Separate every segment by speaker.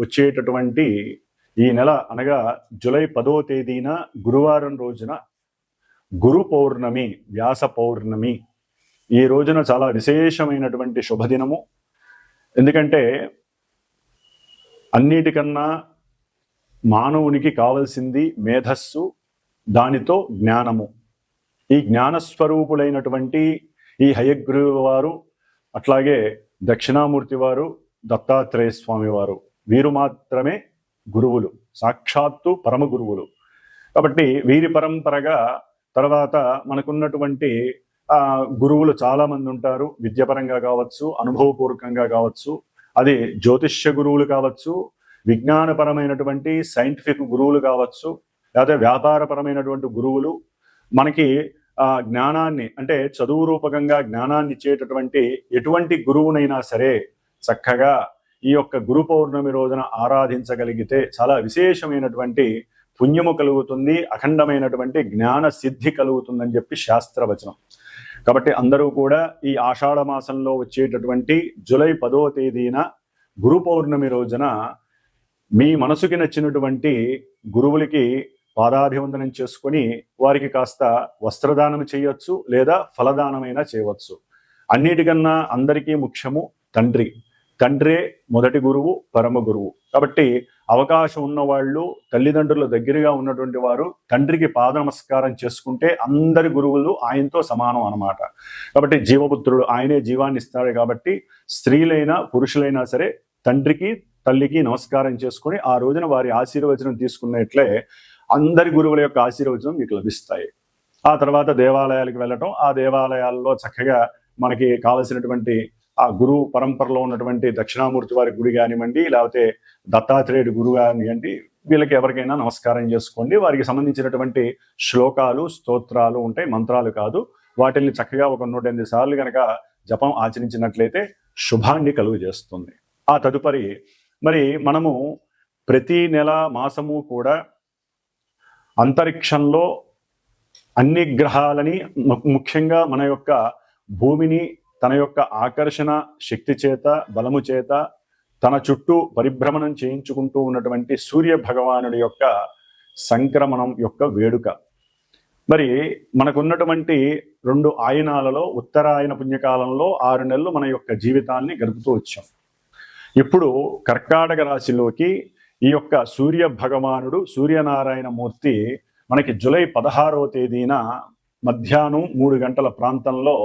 Speaker 1: వచ్చేటటువంటి ఈ నెల అనగా జూలై పదో తేదీన గురువారం రోజున గురు పౌర్ణమి వ్యాస పౌర్ణమి ఈ రోజున చాలా విశేషమైనటువంటి శుభదినము. ఎందుకంటే అన్నిటికన్నా మానవునికి కావలసింది మేధస్సు దానితో జ్ఞానము. ఈ జ్ఞానస్వరూపులైనటువంటి ఈ హయగ్రీవ వారు అట్లాగే దక్షిణామూర్తి వారు దత్తాత్రేయ స్వామి వారు వీరు మాత్రమే గురువులు సాక్షాత్తు పరమ గురువులు. కాబట్టి వీరి పరంపరగా తర్వాత మనకున్నటువంటి గురువులు చాలామంది ఉంటారు. విద్యపరంగా కావచ్చు అనుభవపూర్వకంగా కావచ్చు అది జ్యోతిష్య గురువులు కావచ్చు విజ్ఞానపరమైనటువంటి సైంటిఫిక్ గురువులు కావచ్చు లేకపోతే వ్యాపారపరమైనటువంటి గురువులు. మనకి ఆ జ్ఞానాన్ని అంటే చదువు రూపకంగా జ్ఞానాన్ని ఇచ్చేటటువంటి ఎటువంటి గురువునైనా సరే చక్కగా ఈ యొక్క గురు పౌర్ణమి రోజున ఆరాధించగలిగితే చాలా విశేషమైనటువంటి పుణ్యము కలుగుతుంది అఖండమైనటువంటి జ్ఞాన సిద్ధి కలుగుతుందని చెప్పి శాస్త్రవచనం. కాబట్టి అందరూ కూడా ఈ ఆషాఢ మాసంలో వచ్చేటటువంటి జూలై పదో తేదీన గురు పౌర్ణమి రోజున మీ మనసుకి నచ్చినటువంటి గురువులకి పాదాభివందనం చేసుకొని వారికి కాస్త వస్త్రదానం చేయొచ్చు లేదా ఫలదానమైనా చేయవచ్చు. అన్నిటికన్నా అందరికీ ముఖ్యము తండ్రి. తండ్రే మొదటి గురువు పరమ గురువు. కాబట్టి అవకాశం ఉన్న వాళ్ళు తల్లిదండ్రుల దగ్గరగా ఉన్నటువంటి వారు తండ్రికి పాద నమస్కారం చేసుకుంటే అందరి గురువులు ఆయనతో సమానం అన్నమాట. కాబట్టి జీవపుత్రుడు ఆయనే జీవాన్ని ఇస్తాడు కాబట్టి స్త్రీలైనా పురుషులైనా సరే తండ్రికి తల్లికి నమస్కారం చేసుకుని ఆ రోజున వారి ఆశీర్వచనం తీసుకున్నట్లే అందరి గురువుల యొక్క ఆశీర్వచనం మీకు లభిస్తాయి. ఆ తర్వాత దేవాలయాలకు వెళ్ళటం ఆ దేవాలయాల్లో చక్కగా మనకి కావలసినటువంటి ఆ గురు పరంపరలో ఉన్నటువంటి దక్షిణామూర్తి వారి గుడి కానివ్వండి లేకపోతే దత్తాత్రేయుడి గురు కానివ్వండి వీళ్ళకి ఎవరికైనా నమస్కారం చేసుకోండి. వారికి సంబంధించినటువంటి శ్లోకాలు స్తోత్రాలు ఉంటాయి మంత్రాలు కాదు. వాటిని చక్కగా ఒక నూట ఎనిమిది సార్లు కనుక జపం ఆచరించినట్లయితే శుభాన్ని కలుగు చేస్తుంది. ఆ తదుపరి మరి మనము ప్రతి నెల మాసము కూడా అంతరిక్షంలో అన్ని గ్రహాలని ము- ముఖ్యంగా మన యొక్క భూమిని తన యొక్క ఆకర్షణ శక్తి చేత బలము చేత తన చుట్టూ పరిభ్రమణం చేయించుకుంటూ ఉన్నటువంటి సూర్య భగవానుడి యొక్క సంక్రమణం యొక్క వేడుక. మరి మనకున్నటువంటి రెండు ఆయనాలలో ఉత్తరాయన పుణ్యకాలంలో ఆరు నెలలు మన యొక్క జీవితాన్ని గడుపుతూ వచ్చాం. ఇప్పుడు కర్కాటక రాశిలోకి ఈ యొక్క సూర్య భగవానుడు సూర్యనారాయణ మూర్తి మనకి జూలై పదహారవ తేదీన మధ్యాహ్నం మూడు గంటల ప్రాంతంలో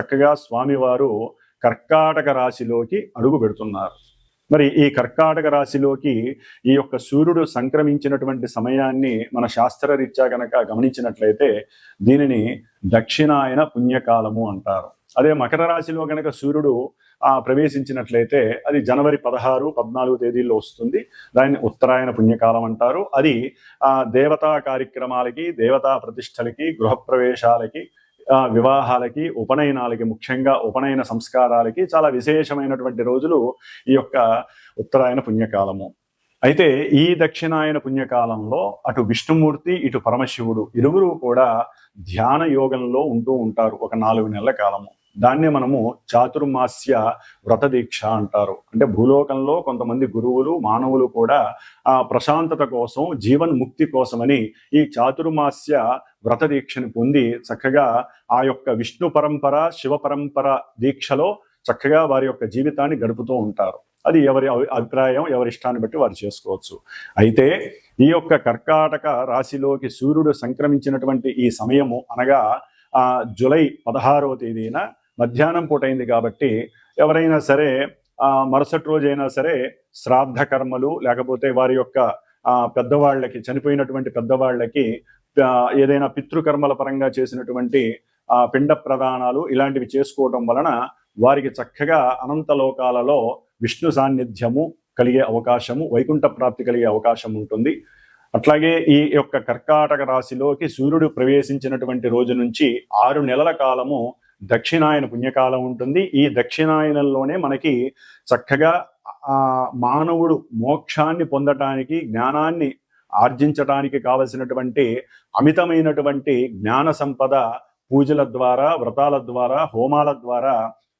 Speaker 1: చక్కగా స్వామివారు కర్కాటక రాశిలోకి అడుగు పెడుతున్నారు. మరి ఈ కర్కాటక రాశిలోకి ఈ యొక్క సూర్యుడు సంక్రమించినటువంటి సమయాన్ని మన శాస్త్రరీత్యా గనక గమనించినట్లయితే దీనిని దక్షిణాయన పుణ్యకాలము అంటారు. అదే మకర రాశిలో గనక సూర్యుడు ఆ ప్రవేశించినట్లయితే అది జనవరి పదహారు పద్నాలుగు తేదీల్లో వస్తుంది. దాన్ని ఉత్తరాయణ పుణ్యకాలం అంటారు. అది ఆ దేవతా కార్యక్రమాలకి దేవతా ప్రతిష్టలకి గృహప్రవేశాలకి వివాహాలకి ఉపనయనాలకి ముఖ్యంగా ఉపనయన సంస్కారాలకి చాలా విశేషమైనటువంటి రోజులు ఈ యొక్క ఉత్తరాయణ పుణ్యకాలము. అయితే ఈ దక్షిణాయన పుణ్యకాలంలో అటు విష్ణుమూర్తి ఇటు పరమశివుడు ఇరువురు కూడా ధ్యాన యోగంలో ఉంటూ ఉంటారు ఒక నాలుగు నెలల కాలము. దాన్నే మనము చాతుర్మాస్య వ్రత దీక్ష అంటారు. అంటే భూలోకంలో కొంతమంది గురువులు మానవులు కూడా ఆ ప్రశాంతత కోసం జీవన్ ముక్తి కోసమని ఈ చాతుర్మాస్య వ్రత దీక్షను పొంది చక్కగా ఆ యొక్క విష్ణు పరంపర శివ పరంపర దీక్షలో చక్కగా వారి యొక్క జీవితాన్ని గడుపుతూ ఉంటారు. అది ఎవరి అభిప్రాయం ఎవరి ఇష్టాన్ని బట్టి వారు చేసుకోవచ్చు. అయితే ఈ యొక్క కర్కాటక రాశిలోకి సూర్యుడు సంక్రమించినటువంటి ఈ సమయము అనగా ఆ జూలై పదహారవ తేదీన మధ్యాహ్నం పూట అయింది కాబట్టి ఎవరైనా సరే ఆ మరుసటి రోజైనా సరే శ్రాద్ధ కర్మలు లేకపోతే వారి యొక్క ఆ పెద్దవాళ్ళకి చనిపోయినటువంటి పెద్దవాళ్ళకి ఏదైనా పితృకర్మల పరంగా చేసినటువంటి ఆ పిండ ప్రదానాలు ఇలాంటివి చేసుకోవడం వలన వారికి చక్కగా అనంత లోకాలలో విష్ణు సాన్నిధ్యము కలిగే అవకాశము వైకుంఠ ప్రాప్తి కలిగే అవకాశం ఉంటుంది. అట్లాగే ఈ యొక్క కర్కాటక రాశిలోకి సూర్యుడు ప్రవేశించినటువంటి రోజు నుంచి ఆరు నెలల కాలము దక్షిణాయన పుణ్యకాలం ఉంటుంది. ఈ దక్షిణాయనంలోనే మనకి చక్కగా మానవుడు మోక్షాన్ని పొందటానికి జ్ఞానాన్ని ఆర్జించటానికి కావలసినటువంటి అమితమైనటువంటి జ్ఞాన సంపద పూజల ద్వారా వ్రతాల ద్వారా హోమాల ద్వారా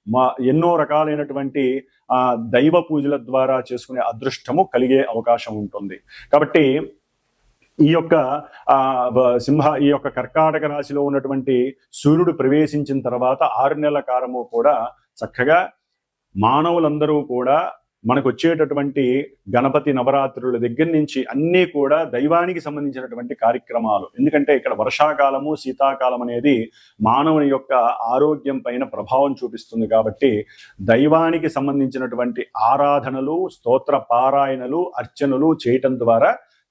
Speaker 1: మా ఎన్నో రకాలైనటువంటి దైవ పూజల ద్వారా చేసుకునే అదృష్టము కలిగే అవకాశం ఉంటుంది. కాబట్టి ఈ యొక్క ఆ సింహ ఈ యొక్క కర్కాటక రాశిలో ఉన్నటువంటి సూర్యుడు ప్రవేశించిన తర్వాత ఆరు నెలల కాలము కూడా చక్కగా మానవులందరూ కూడా మనకు వచ్చేటటువంటి గణపతి నవరాత్రుల దగ్గర నుంచి అన్నీ కూడా దైవానికి సంబంధించినటువంటి కార్యక్రమాలు. ఎందుకంటే ఇక్కడ వర్షాకాలము శీతాకాలం అనేది మానవుని యొక్క ఆరోగ్యం పైన ప్రభావం చూపిస్తుంది కాబట్టి దైవానికి సంబంధించినటువంటి ఆరాధనలు స్తోత్ర పారాయణలు అర్చనలు చేయటం ద్వారా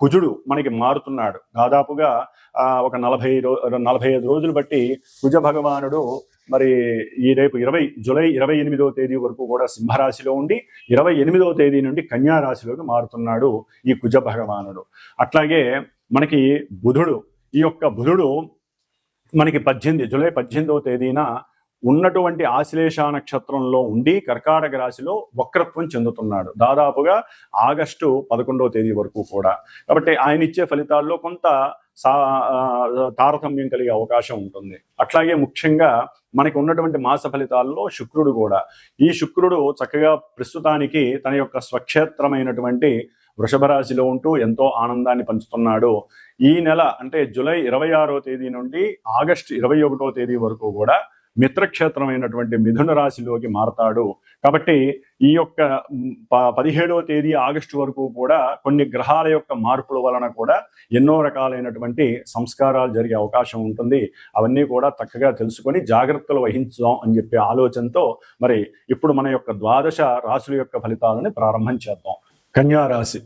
Speaker 1: కుజుడు మనకి మారుతున్నాడు. దాదాపుగా ఒక నలభై రో నలభై ఐదు రోజులు బట్టి కుజ భగవానుడు మరి ఈ రేపు ఇరవై జూలై ఇరవై ఎనిమిదవ తేదీ వరకు కూడా సింహరాశిలో ఉండి ఇరవై ఎనిమిదవ తేదీ నుండి కన్యారాశిలోకి మారుతున్నాడు ఈ కుజ భగవానుడు. అట్లాగే మనకి బుధుడు ఈ యొక్క బుధుడు మనకి పద్దెనిమిది జూలై పద్దెనిమిదవ తేదీన ఉన్నటువంటి ఆశ్లేష నక్షత్రంలో ఉండి కర్కాటక రాశిలో వక్రత్వం చెందుతున్నాడు. దాదాపుగా ఆగస్టు పదకొండవ తేదీ వరకు కూడా. కాబట్టి ఆయన ఇచ్చే ఫలితాల్లో కొంత సా తారతమ్యం కలిగే అవకాశం ఉంటుంది. అట్లాగే ముఖ్యంగా మనకి ఉన్నటువంటి మాస ఫలితాల్లో శుక్రుడు కూడా. ఈ శుక్రుడు చక్కగా ప్రస్తుతానికి తన యొక్క స్వక్షేత్రమైనటువంటి వృషభ రాశిలో ఉంటూ ఎంతో ఆనందాన్ని పంచుతున్నాడు. ఈ నెల అంటే జూలై ఇరవై ఆరో తేదీ నుండి ఆగస్టు ఇరవై ఒకటో తేదీ వరకు కూడా మిత్రక్షేత్రమైనటువంటి మిథున రాశిలోకి మారతాడు. కాబట్టి ఈ యొక్క ప- పదిహేడవ తేదీ ఆగస్టు వరకు కూడా కొన్ని గ్రహాల యొక్క మార్పుల వలన కూడా ఎన్నో రకాలైనటువంటి సంస్కారాలు జరిగే అవకాశం ఉంటుంది. అవన్నీ కూడా చక్కగా తెలుసుకొని జాగ్రత్తలు వహించుదాం అని చెప్పే ఆలోచనతో మరి ఇప్పుడు మన యొక్క ద్వాదశ రాశుల యొక్క ఫలితాలని ప్రారంభం చేద్దాం. కన్యారాశి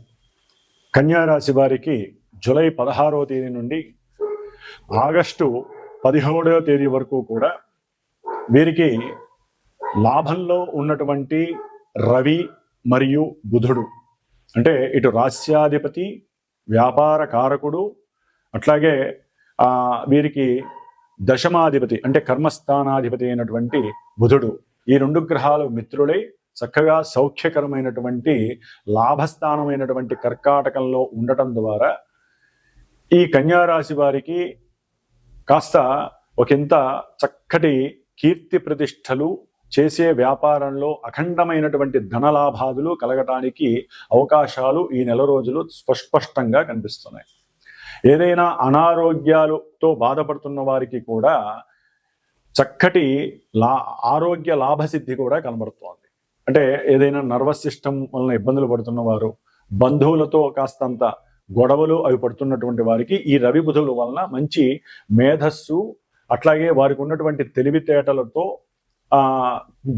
Speaker 1: కన్యారాశి వారికి జూలై పదహారవ తేదీ నుండి ఆగస్టు పదిహేడవ తేదీ వరకు కూడా వీరికి లాభంలో ఉన్నటువంటి రవి మరియు బుధుడు. అంటే ఇటు రాస్యాధిపతి వ్యాపార కారకుడు అట్లాగే వీరికి దశమాధిపతి అంటే కర్మస్థానాధిపతి అయినటువంటి బుధుడు. ఈ రెండు గ్రహాలు మిత్రులై చక్కగా సౌఖ్యకరమైనటువంటి లాభస్థానమైనటువంటి కర్కాటకంలో ఉండటం ద్వారా ఈ కన్యారాశి వారికి కాస్త ఒకంత చక్కటి కీర్తి ప్రతిష్టలు చేసే వ్యాపారంలో అఖండమైనటువంటి ధనలాభాదులు కలగటానికి అవకాశాలు ఈ నెల రోజులు స్పష్టంగా కనిపిస్తున్నాయి. ఏదైనా అనారోగ్యాలతో బాధపడుతున్న వారికి కూడా చక్కటి లా ఆరోగ్య లాభసిద్ధి కూడా కనబడుతోంది. అంటే ఏదైనా నర్వస్ సిస్టమ్ వలన ఇబ్బందులు పడుతున్నవారు బంధువులతో కాస్తంత గొడవలు అవి పడుతున్నటువంటి వారికి ఈ రవి బుధుల వలన మంచి మేధస్సు అట్లాగే వారికి ఉన్నటువంటి తెలివితేటలతో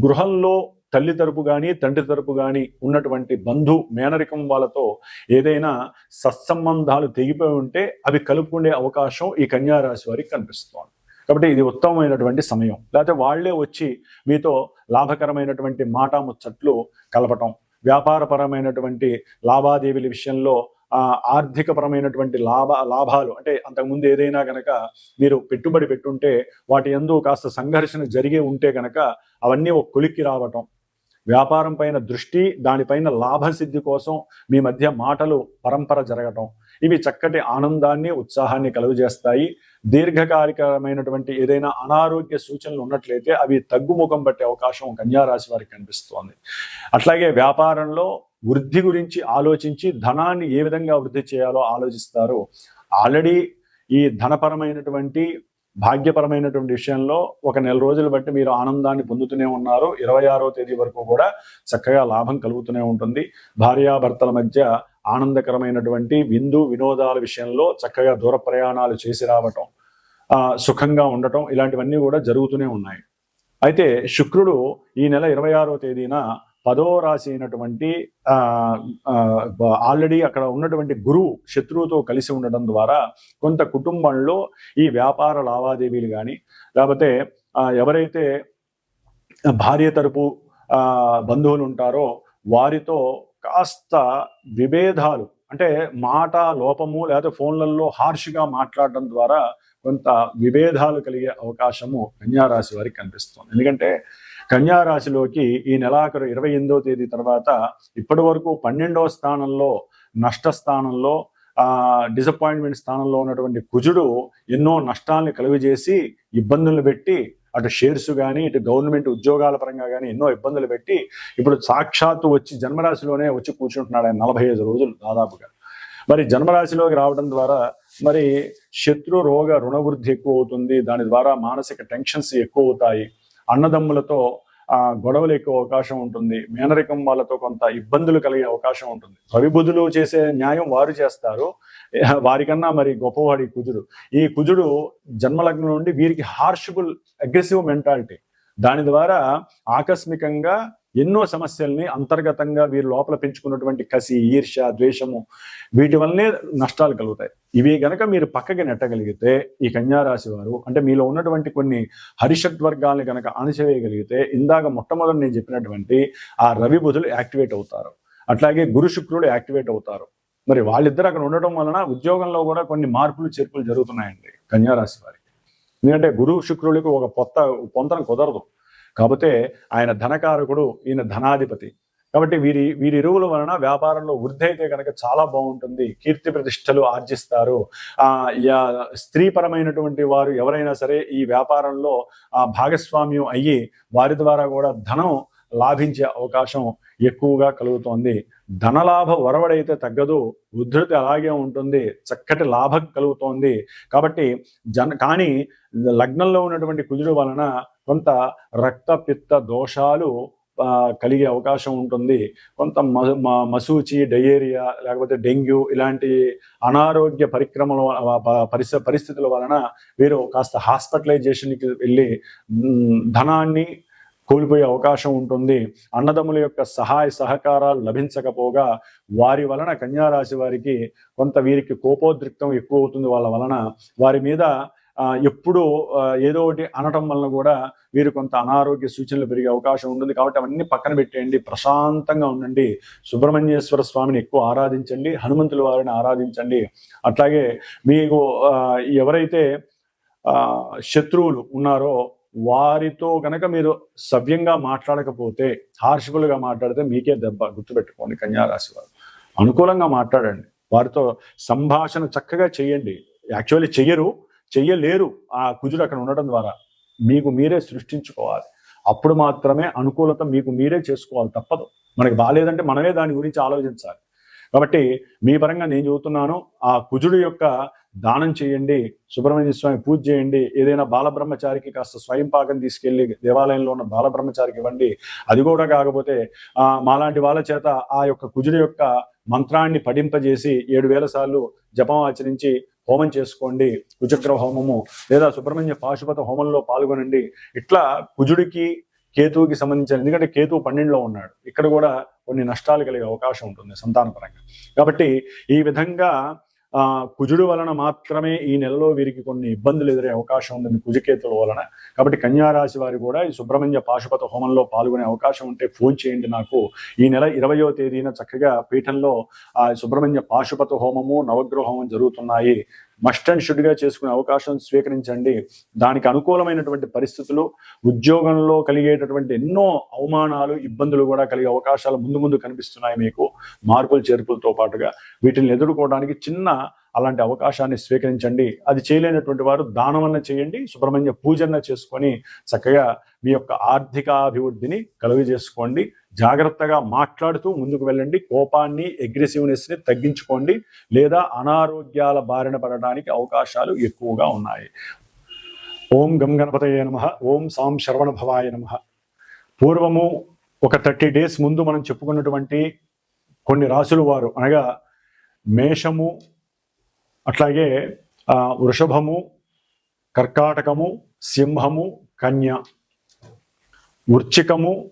Speaker 1: గృహంలో తల్లి తరపు కానీ తండ్రి తరపు కానీ ఉన్నటువంటి బంధు మేనరికం వాళ్ళతో ఏదైనా సత్సంబంధాలు తెగిపోయి ఉంటే అవి కలుపుకునే అవకాశం ఈ కన్యారాశి వారికి కనిపిస్తోంది. కాబట్టి ఇది ఉత్తమమైనటువంటి సమయం. లేకపోతే వాళ్ళే వచ్చి మీతో లాభకరమైనటువంటి మాట ముచ్చట్లు కలపటం వ్యాపారపరమైనటువంటి లావాదేవీల విషయంలో ఆర్థికపరమైనటువంటి లాభ లాభాలు అంటే అంతకుముందు ఏదైనా గనక మీరు పెట్టుబడి పెట్టుంటే వాటి ఎందు కాస్త సంఘర్షణ జరిగే ఉంటే గనక అవన్నీ ఒక కొలిక్కి రావటం. వ్యాపారం పైన దృష్టి దానిపైన లాభసిద్ధి కోసం మీ మధ్య మాటలు పరంపర జరగటం. ఇవి చక్కటి ఆనందాన్ని ఉత్సాహాన్ని కలుగజేస్తాయి. దీర్ఘకాలికమైనటువంటి ఏదైనా అనారోగ్య సూచనలు ఉన్నట్లయితే అవి తగ్గుముఖం పట్టే అవకాశం కన్యారాశి వారికి కనిపిస్తోంది. అట్లాగే వ్యాపారంలో వృద్ధి గురించి ఆలోచించి ధనాన్ని ఏ విధంగా వృద్ధి చేయాలో ఆలోచిస్తారు. ఆల్రెడీ ఈ ధనపరమైనటువంటి భాగ్యపరమైనటువంటి విషయంలో ఒక నెల రోజులు బట్టి మీరు ఆనందాన్ని పొందుతూనే ఉన్నారు. ఇరవై ఆరో తేదీ వరకు కూడా చక్కగా లాభం కలుగుతూనే ఉంటుంది. భార్యాభర్తల మధ్య ఆనందకరమైనటువంటి విందు వినోదాల విషయంలో చక్కగా దూర ప్రయాణాలు చేసి రావటం సుఖంగా ఉండటం ఇలాంటివన్నీ కూడా జరుగుతూనే ఉన్నాయి. అయితే శుక్రుడు ఈ నెల ఇరవై ఆరో తేదీన పదో రాశి అయినటువంటి ఆల్రెడీ అక్కడ ఉన్నటువంటి గురువు శత్రువుతో కలిసి ఉండడం ద్వారా కొంత కుటుంబంలో ఈ వ్యాపార లావాదేవీలు కానీ లేకపోతే ఎవరైతే భార్య తరపు బంధువులు ఉంటారో వారితో కాస్త విభేదాలు అంటే మాట లోపము లేకపోతే ఫోన్లలో హార్ష్గా మాట్లాడడం ద్వారా కొంత విభేదాలు కలిగే అవకాశము కన్యారాశి వారికి కనిపిస్తుంది. ఎందుకంటే కన్యారాశిలోకి ఈ నెలాఖరు ఇరవై ఎనిమిదో తేదీ తర్వాత ఇప్పటి వరకు పన్నెండవ స్థానంలో నష్ట స్థానంలో ఆ డిసప్పాయింట్మెంట్ స్థానంలో ఉన్నటువంటి కుజుడు ఎన్నో నష్టాలను కలుగజేసి ఇబ్బందులు పెట్టి అటు షేర్స్ కానీ ఇటు గవర్నమెంట్ ఉద్యోగాల పరంగా కానీ ఎన్నో ఇబ్బందులు పెట్టి ఇప్పుడు సాక్షాత్తు వచ్చి జన్మరాశిలోనే వచ్చి కూర్చుంటున్నాడు ఆయన నలభై ఐదు రోజులు దాదాపుగా. మరి జన్మరాశిలోకి రావడం ద్వారా మరి శత్రు రోగ రుణవృద్ధి ఎక్కువ అవుతుంది. దాని ద్వారా మానసిక టెన్షన్స్ ఎక్కువ అవుతాయి. అన్నదమ్ములతో ఆ గొడవలు ఎక్కువ అవకాశం ఉంటుంది. మేనరికం వాళ్ళతో కొంత ఇబ్బందులు కలిగే అవకాశం ఉంటుంది. రవిబుధులు చేసే న్యాయం వారు చేస్తారు. వారికన్నా మరి గొప్పవాడి కుజుడు. ఈ కుజుడు జన్మలగ్నం నుండి వీరికి హార్షబుల్ అగ్రెసివ్ మెంటాలిటీ దాని ద్వారా ఆకస్మికంగా ఎన్నో సమస్యల్ని అంతర్గతంగా వీరు లోపల పెంచుకున్నటువంటి కసి ఈర్ష్య ద్వేషము వీటి వల్లనే నష్టాలు కలుగుతాయి. ఇవి గనక మీరు పక్కకి నెట్టగలిగితే ఈ కన్యారాశి వారు అంటే మీలో ఉన్నటువంటి కొన్ని హరిషడ్ వర్గాల్ని గనక అణచివేయగలిగితే ఇందాక మొట్టమొదటి నేను చెప్పినటువంటి ఆ రవి బుధులు యాక్టివేట్ అవుతారు. అట్లాగే గురు శుక్రుడు యాక్టివేట్ అవుతారు. మరి వాళ్ళిద్దరు అక్కడ ఉండటం వలన ఉద్యోగంలో కూడా కొన్ని మార్పులు చేర్పులు జరుగుతున్నాయండి కన్యారాశి వారికి. ఎందుకంటే గురు శుక్రుడికి ఒక పొత్త పొంతన కుదరదు. కాకపోతే ఆయన ధనకారకుడు ఈయన ధనాధిపతి. కాబట్టి వీరి వీరిరువుల వలన వ్యాపారంలో వృద్ధి అయితే కనుక చాలా బాగుంటుంది. కీర్తి ప్రతిష్టలు ఆర్జిస్తారు. ఆ స్త్రీపరమైనటువంటి వారు ఎవరైనా సరే ఈ వ్యాపారంలో ఆ భాగస్వామ్యం అయ్యి వారి ద్వారా కూడా ధనం లాభించే అవకాశం ఎక్కువగా కలుగుతోంది. ధనలాభ వరవడైతే తగ్గదు. ఉద్ధృతి అలాగే ఉంటుంది. చక్కటి లాభం కలుగుతోంది. కాబట్టి జన కానీ లగ్నంలో ఉన్నటువంటి కుజుడు వలన కొంత రక్త పిత్త దోషాలు కలిగే అవకాశం ఉంటుంది. కొంత మ- మసూచి డయేరియా లేకపోతే డెంగ్యూ ఇలాంటి అనారోగ్య పరిక్రమల పరిస్థ పరిస్థితుల వలన వీరు కాస్త హాస్పిటలైజేషన్కి వెళ్ళి ధనాన్ని కోల్పోయే అవకాశం ఉంటుంది. అన్నదమ్ముల యొక్క సహాయ సహకారాలు లభించకపోగా వారి వలన కన్యారాశి వారికి కొంత వీరికి కోపోద్రిక్తం ఎక్కువ అవుతుంది వాళ్ళ వలన వారి మీద ఎప్పుడు ఎప్పుడూ ఏదో ఒకటి అనటం వలన కూడా వీరు కొంత అనారోగ్య సూచనలు పెరిగే అవకాశం ఉంటుంది. కాబట్టి అవన్నీ పక్కన పెట్టేయండి. ప్రశాంతంగా ఉండండి. సుబ్రహ్మణ్యేశ్వర స్వామిని ఎక్కువ ఆరాధించండి. హనుమంతుల వారిని ఆరాధించండి. అట్లాగే మీకు ఎవరైతే శత్రువులు ఉన్నారో వారితో కనుక మీరు సవ్యంగా మాట్లాడకపోతే హార్షబుల్గా మాట్లాడితే మీకే దెబ్బ గుర్తుపెట్టుకోండి కన్యారాశి వారు అనుకూలంగా మాట్లాడండి. వారితో సంభాషణ చక్కగా చేయండి. యాక్చువల్లీ చెయ్యరు చెయ్యలేరు ఆ కుజుడు అక్కడ ఉండడం ద్వారా. మీకు మీరే సృష్టించుకోవాలి. అప్పుడు మాత్రమే అనుకూలత మీకు మీరే చేసుకోవాలి తప్పదు. మనకి బాగాలేదంటే మనమే దాని గురించి ఆలోచించాలి. కాబట్టి మీ పరంగా నేను చెబుతున్నాను ఆ కుజుడు యొక్క దానం చేయండి సుబ్రహ్మణ్య స్వామి పూజ చేయండి ఏదైనా బాలబ్రహ్మచారికి కాస్త స్వయం పాకం తీసుకెళ్ళి దేవాలయంలో ఉన్న బాలబ్రహ్మచారికి ఇవ్వండి. అది కూడా కాకపోతే మాలాంటి వాళ్ళ చేత ఆ యొక్క కుజుడు యొక్క మంత్రాన్ని పఠింపజేసి ఏడు వేల సార్లు జపం ఆచరించి హోమం చేసుకోండి. కుజగ్రహ హోమము లేదా సుబ్రహ్మణ్య పాశుపత హోమంలో పాల్గొనండి. ఇట్లా కుజుడికి కేతువుకి సంబంధించిన ఎందుకంటే కేతువు పన్నెండులో ఉన్నాడు. ఇక్కడ కూడా కొన్ని నష్టాలు కలిగే అవకాశం ఉంటుంది సంతానపరంగా. కాబట్టి ఈ విధంగా ఆ కుజుడు వలన మాత్రమే ఈ నెలలో వీరికి కొన్ని ఇబ్బందులు ఎదురే అవకాశం ఉంది కుజకేతుల వలన. కాబట్టి కన్యారాశి వారు కూడా ఈ సుబ్రహ్మణ్య పాశుపత హోమంలో పాల్గొనే అవకాశం ఉంటే ఫోన్ చేయండి నాకు. ఈ నెల ఇరవయో తేదీన చక్కగా పీఠంలో ఆ సుబ్రహ్మణ్య పాశుపత హోమము నవగ్రహ హోమం జరుగుతున్నాయి. మస్ట్ అండ్ షుడ్గా చేసుకునే అవకాశం స్వీకరించండి. దానికి అనుకూలమైనటువంటి పరిస్థితులు ఉద్యోగంలో కలిగేటటువంటి ఎన్నో అవమానాలు ఇబ్బందులు కూడా కలిగే అవకాశాలు ముందు ముందు కనిపిస్తున్నాయి మీకు. మార్పులు చేర్పులతో పాటుగా వీటిని ఎదుర్కోవడానికి చిన్న అలాంటి అవకాశాన్ని స్వీకరించండి. అది చేయలేనటువంటి వారు దానమన్న చేయండి సుబ్రహ్మణ్య పూజన చేసుకొని చక్కగా మీ యొక్క ఆర్థికాభివృద్ధిని కలుగజేసుకోండి. చేసుకోండి జాగ్రత్తగా మాట్లాడుతూ ముందుకు వెళ్ళండి. కోపాన్ని అగ్రెసివ్నెస్ని తగ్గించుకోండి. లేదా అనారోగ్యాల బారిన పడడానికి అవకాశాలు ఎక్కువగా ఉన్నాయి. ఓం గం గణపతయ నమ. ఓం సాం శరవణ భవాయ నమ. పూర్వము ఒక థర్టీ డేస్ ముందు మనం చెప్పుకున్నటువంటి కొన్ని రాసులు వారు అనగా మేషము అట్లాగే వృషభము కర్కాటకము సింహము కన్య వృచ్చికము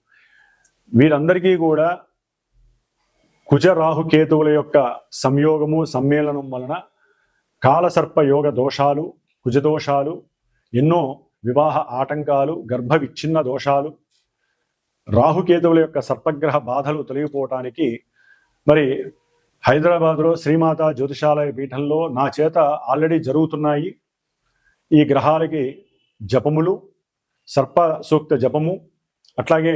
Speaker 1: వీరందరికీ కూడా కుజ యొక్క సంయోగము సమ్మేళనం వలన కాలసర్ప యోగ దోషాలు కుజదోషాలు ఎన్నో వివాహ ఆటంకాలు గర్భ విచ్ఛిన్న దోషాలు రాహుకేతువుల యొక్క సర్పగ్రహ బాధలు తొలగిపోవటానికి మరి హైదరాబాద్లో శ్రీమాత జ్యోతిషాలయ పీఠంలో నా చేత ఆల్రెడీ జరుగుతున్నాయి ఈ గ్రహాలకి జపములు సర్ప సూక్త జపము అట్లాగే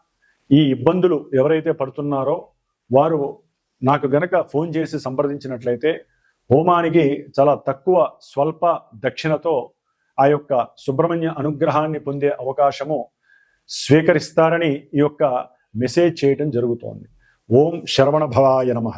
Speaker 1: ఈ ఇబ్బందులు ఎవరైతే పడుతున్నారో వారు నాకు గనక ఫోన్ చేసి సంప్రదించినట్లయితే హోమానికి చాలా తక్కువ స్వల్ప దక్షిణతో ఆ యొక్క సుబ్రహ్మణ్య అనుగ్రహాన్ని పొందే అవకాశము స్వీకరిస్తారని ఈ యొక్క మెసేజ్ చేయటం జరుగుతోంది. ఓం శరవణ భవాయ నమః.